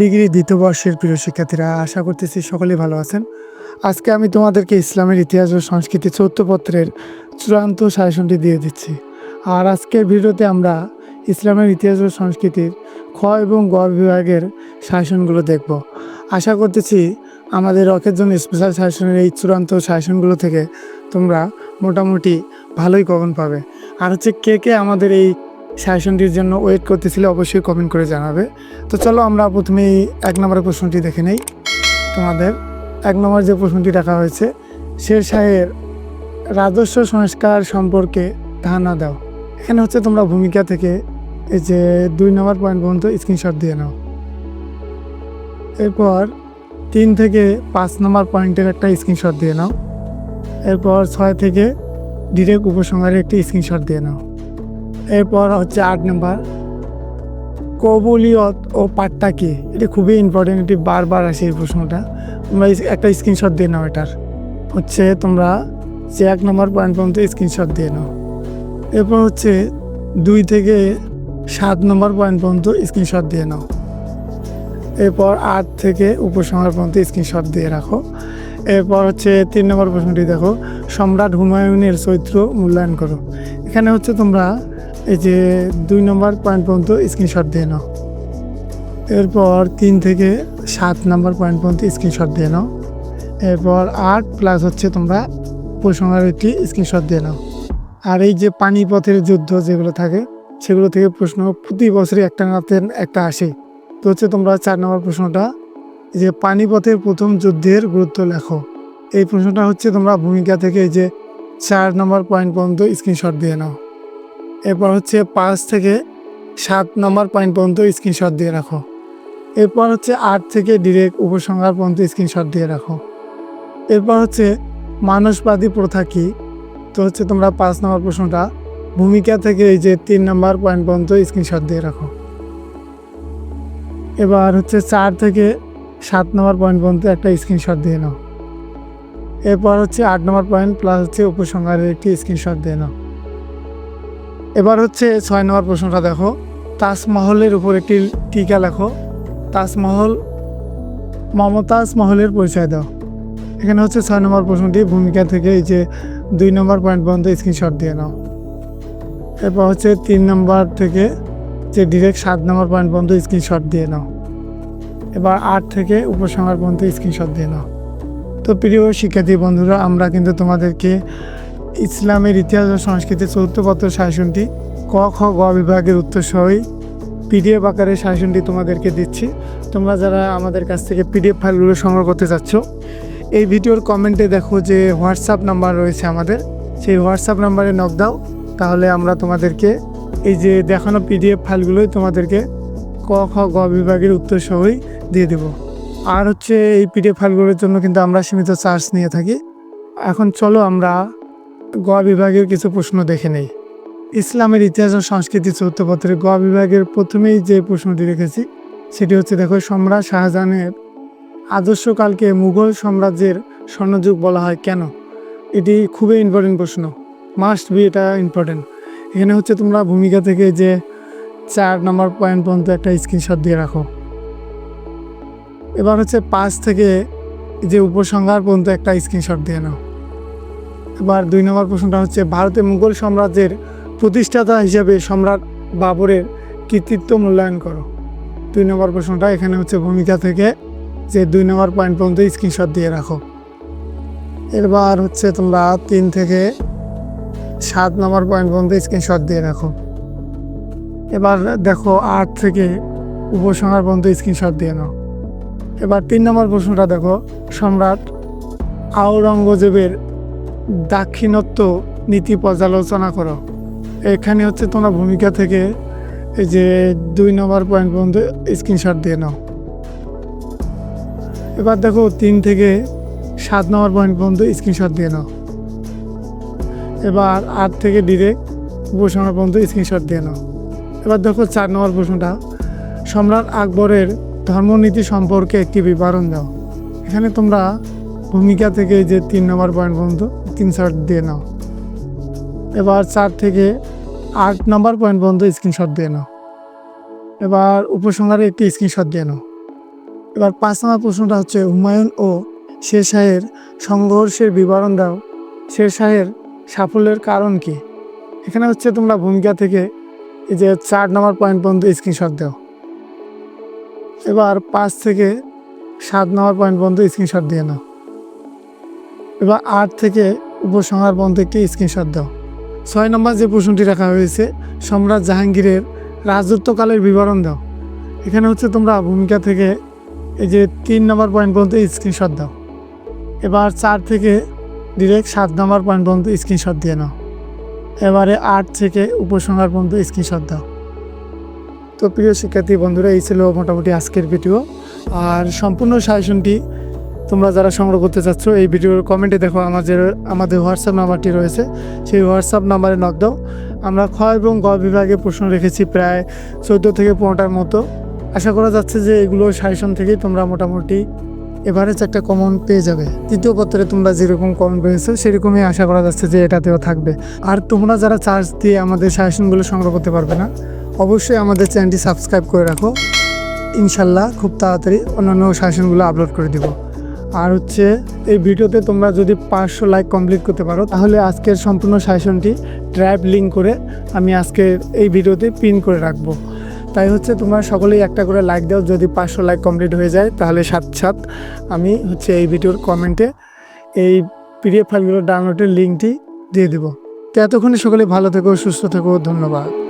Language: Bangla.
ডিগ্রি দ্বিতীয় বর্ষের প্রিয় শিক্ষার্থীরা, আশা করতেছি সকলেই ভালো আছেন। আজকে আমি তোমাদেরকে ইসলামের ইতিহাস ও সংস্কৃতি চৌথপত্রের চূড়ান্ত সাজেশনটি দিয়ে দিচ্ছি। আর আজকের ভিডিওতে আমরা ইসলামের ইতিহাস ও সংস্কৃতির খ এবং গ বিভাগের সাজেশনগুলো দেখব। আশা করতেছি আমাদের রকের জন্য স্পেশাল সাজেশনের এই চূড়ান্ত সাজেশনগুলো থেকে তোমরা মোটামুটি ভালোই কমন পাবে। আর হচ্ছে কে কে আমাদের এই সাজেশনটির জন্য ওয়েট করতেছিলে, অবশ্যই কমেন্ট করে জানাবে। তো চলো আমরা প্রথমেই এক নম্বরের প্রশ্নটি দেখে নেই। তোমাদের এক নম্বর যে প্রশ্নটি রাখা হয়েছে শের শাহের রাজস্ব সংস্কার সম্পর্কে ধারণা দাও। এখানে হচ্ছে তোমরা ভূমিকা থেকে এই যে দুই নম্বর পয়েন্ট পর্যন্ত স্ক্রিনশট দিয়ে নাও। এরপর তিন থেকে পাঁচ নম্বর পয়েন্টের একটা স্ক্রিনশট দিয়ে নাও। এরপর ছয় থেকে ডিরেক্ট উপসংহারের একটি স্ক্রিনশট দিয়ে নাও। এরপর হচ্ছে আট নম্বর। কবুলিয়ত ও পাট্টা কি? এটি খুবই ইম্পর্টেন্ট এটি বারবার আসে এই প্রশ্নটা। তোমরা একটা স্ক্রিনশট দিয়ে নাও এটার। হচ্ছে তোমরা যে এক নম্বর পয়েন্ট পর্যন্ত স্ক্রিনশট দিয়ে নাও। এরপর হচ্ছে দুই থেকে সাত নম্বর পয়েন্ট পর্যন্ত স্ক্রিনশট দিয়ে নাও। এরপর আট থেকে উপসংহার পর্যন্ত স্ক্রিনশট দিয়ে রাখো। এরপর হচ্ছে তিন নম্বর প্রশ্নটি দেখো। সম্রাট হুমায়ুনের চরিত্র মূল্যায়ন করো। এখানে হচ্ছে তোমরা এই যে দুই নম্বর পয়েন্ট পর্যন্ত স্ক্রিনশট দিয়ে নাও। এরপর তিন থেকে সাত নম্বর পয়েন্ট পর্যন্ত স্ক্রিনশট দিয়ে নাও। এরপর আট প্লাস হচ্ছে তোমরা উপসংহার একটি স্ক্রিনশট দিয়ে নাও। আর এই যে পানিপথের যুদ্ধ যেগুলো থাকে, সেগুলো থেকে প্রশ্ন প্রতি বছরই একটা নাতে একটা আসে। তো হচ্ছে তোমরা চার নম্বর প্রশ্নটা যে পানিপথের প্রথম যুদ্ধের গুরুত্ব লেখো। এই প্রশ্নটা হচ্ছে তোমরা ভূমিকা থেকে এই যে চার নম্বর পয়েন্ট পর্যন্ত স্ক্রিনশট দিয়ে নাও। এরপর হচ্ছে পাঁচ থেকে সাত নম্বর পয়েন্ট পর্যন্ত স্ক্রিনশট দিয়ে রাখো। এরপর হচ্ছে আট থেকে ডিরেক্ট উপসংহার পর্যন্ত স্ক্রিনশট দিয়ে রাখো। এরপর হচ্ছে মানসবাদী প্রথা কী? তো হচ্ছে তোমরা পাঁচ নম্বর প্রশ্নটা ভূমিকা থেকে এই যে তিন নম্বর পয়েন্ট পর্যন্ত স্ক্রিনশট দিয়ে রাখো। এবার হচ্ছে চার থেকে সাত নম্বর পয়েন্ট পর্যন্ত একটা স্ক্রিনশট দিয়ে নাও। এরপর হচ্ছে আট নম্বর পয়েন্ট প্লাস হচ্ছে উপসংহারের একটি স্ক্রিনশট দিয়ে নাও। এবার হচ্ছে ছয় নম্বর প্রশ্নটা দেখো। তাজমহলের উপর একটি টিকা লেখো। তাজমহল মমতাজ মহলের পরিচয় দাও। এখানে হচ্ছে ছয় নম্বর প্রশ্নটি ভূমিকা থেকে এই যে দুই নম্বর পয়েন্ট পর্যন্ত স্ক্রিনশট দিয়ে নাও। এরপর হচ্ছে তিন নম্বর থেকে যে ডিরেক্ট সাত নম্বর পয়েন্ট পর্যন্ত স্ক্রিনশট দিয়ে নাও। এবার আট থেকে উপসংহার পর্যন্ত স্ক্রিনশট দিয়ে নাও। তো প্রিয় শিক্ষার্থী বন্ধুরা, আমরা কিন্তু তোমাদেরকে ইসলামের ইতিহাস ও সংস্কৃতির চতুর্থ পত্র শাসনটি ক, খ, গ বিভাগের উত্তর সহই পিডিএফ আকারে শাসনটি তোমাদেরকে দিচ্ছি। তোমরা যারা আমাদের কাছ থেকে পিডিএফ ফাইলগুলো সংগ্রহ করতে চাচ্ছ, এই ভিডিওর কমেন্টে দেখো যে হোয়াটসঅ্যাপ নাম্বার রয়েছে আমাদের। সেই হোয়াটসঅ্যাপ নাম্বারে নক দাও, তাহলে আমরা তোমাদেরকে এই যে দেখানো পিডিএফ ফাইলগুলোই তোমাদেরকে ক, খ, গ বিভাগের উত্তর সহই দিয়ে দেব। আর হচ্ছে এই পিডিএফ ফাইলগুলোর জন্য কিন্তু আমরা সীমিত চার্জ নিয়ে থাকি। এখন চলো আমরা গ বিভাগের কিছু প্রশ্ন দেখে নেই। ইসলামের ইতিহাস ও সংস্কৃতি চৌথপত্রের গ বিভাগের প্রথমেই যে প্রশ্নটি রেখেছি, সেটি হচ্ছে, দেখো, সম্রাট শাহজাহানের আদর্শকালকে মুঘল সাম্রাজ্যের স্বর্ণযুগ বলা হয় কেন? এটি খুবই ইম্পর্টেন্ট প্রশ্ন। মাস্ট বি এটা ইম্পর্টেন্ট এখানে হচ্ছে, তোমরা ভূমিকা থেকে যে চার নম্বর পয়েন্ট পর্যন্ত একটা স্ক্রিনশট দিয়ে রাখো। এবার হচ্ছে, পাঁচ থেকে যে উপসংহার পর্যন্ত একটা স্ক্রিনশট দিয়ে নাও। এবার দুই নম্বর প্রশ্নটা হচ্ছে, ভারতে মুঘল সাম্রাজ্যের প্রতিষ্ঠাতা হিসেবে সম্রাট বাবরের কৃতিত্ব মূল্যায়ন করো। দুই নম্বর প্রশ্নটা এখানে হচ্ছে ভূমিকা থেকে, যে দুই নম্বর পয়েন্ট পর্যন্ত স্ক্রিনশট দিয়ে রাখো। এবার হচ্ছে তোমরা তিন থেকে সাত নম্বর পয়েন্ট পর্যন্ত স্ক্রিনশট দিয়ে রাখো। এবার দেখো আট থেকে উপসংহার পর্যন্ত স্ক্রিনশট দিয়ে নাও। এবার তিন নম্বর প্রশ্নটা দেখো, সম্রাট আওরঙ্গজেবের দাক্ষিণত্ব নীতি পর্যালোচনা করো। এখানে হচ্ছে তোমরা ভূমিকা থেকে এই যে দুই নম্বর পয়েন্ট পর্যন্ত স্ক্রিনশট দিয়ে নাও। এবার দেখো তিন থেকে সাত নম্বর পয়েন্ট পর্যন্ত স্ক্রিনশট দিয়ে নাও। এবার আট থেকে ডিরেক্ট উপসংহার পর্যন্ত স্ক্রিনশট দিয়ে নাও। এবার দেখো চার নম্বর প্রশ্নটা, সম্রাট আকবরের ধর্মনীতি সম্পর্কে একটি বিবরণ দাও। এখানে তোমরা ভূমিকা থেকে যে তিন নম্বর পয়েন্ট পর্যন্ত স্ক্রিনশট দিয়ে নাও। এবার চার থেকে আট নম্বর পয়েন্ট পর্যন্ত স্ক্রিনশট দিয়ে নাও। এবার উপসংহারে একটি স্ক্রিনশট দিয়ে নাও। এবার পাঁচ নম্বর প্রশ্নটা হচ্ছে, হুমায়ুন ও শের শাহের সংঘর্ষের বিবরণ দাও। শের শাহের সাফল্যের কারণ কি? এখানে হচ্ছে তোমরা ভূমিকা থেকে এই যে চার নম্বর পয়েন্ট পর্যন্ত স্ক্রিনশট দাও। এবার পাঁচ থেকে সাত নম্বর পয়েন্ট পর্যন্ত স্ক্রিনশট দিয়ে নাও। এবার আট থেকে উপসংহার পর্যন্ত একটি স্ক্রিনশট দাও। ছয় নম্বর যে প্রশ্নটি রাখা হয়েছে, সম্রাট জাহাঙ্গীরের রাজত্বকালের বিবরণ দাও। এখানে হচ্ছে তোমরা ভূমিকা থেকে এই যে তিন নম্বর পয়েন্ট পর্যন্ত স্ক্রিনশট দাও। এবার চার থেকে ডিরেক্ট সাত নম্বর পয়েন্ট পর্যন্ত স্ক্রিনশট দিয়ে নাও। এবারে আট থেকে উপসংহার পর্যন্ত স্ক্রিনশট দাও। তো প্রিয় শিক্ষার্থী বন্ধুরা, এই ছিল মোটামুটি আজকের ভিডিও আর সম্পূর্ণ সাজেশনটি তোমরা যারা সংগ্রহ করতে চাচ্ছ, এই ভিডিওর কমেন্টে দেখো আমাদের আমাদের হোয়াটসঅ্যাপ নাম্বারটি রয়েছে। সেই হোয়াটসঅ্যাপ নাম্বারে নক দাও। আমরা খ এবং গ বিভাগে প্রশ্ন রেখেছি প্রায় চোদ্দ থেকে পনেরোটার মতো। আশা করা যাচ্ছে যে এগুলো সাজেশন থেকেই তোমরা মোটামুটি এভারেজ একটা কমন পেয়ে যাবে। তৃতীয় পত্রে তোমরা যেরকম কমন পেয়েছ সেরকমই আশা করা যাচ্ছে যে এটাতেও থাকবে। আর তোমরা যারা চার্জ দিয়ে আমাদের সাজেশনগুলো সংগ্রহ করতে পারবে না, অবশ্যই আমাদের চ্যানেলটি সাবস্ক্রাইব করে রাখো। ইনশাল্লাহ খুব তাড়াতাড়ি অন্যান্য সাজেশনগুলো আপলোড করে দিব। আর হচ্ছে এই ভিডিওতে তোমরা যদি পাঁচশো লাইক কমপ্লিট করতে পারো, তাহলে আজকের সম্পূর্ণ সাজেশনটি ড্রাইভ লিঙ্ক করে আমি আজকে এই ভিডিওতে পিন করে রাখব। তাই হচ্ছে তোমরা সকলেই একটা করে লাইক দাও, যদি পাঁচশো লাইক কমপ্লিট হয়ে যায়, তাহলে সাত সাত আমি হচ্ছে এই ভিডিওর কমেন্টে এই পিডিএফ ফাইলগুলোর ডাউনলোডের লিঙ্কটি দিয়ে দেবো। তো এতক্ষণে সকলে ভালো থেকো, সুস্থ থেকো, ধন্যবাদ।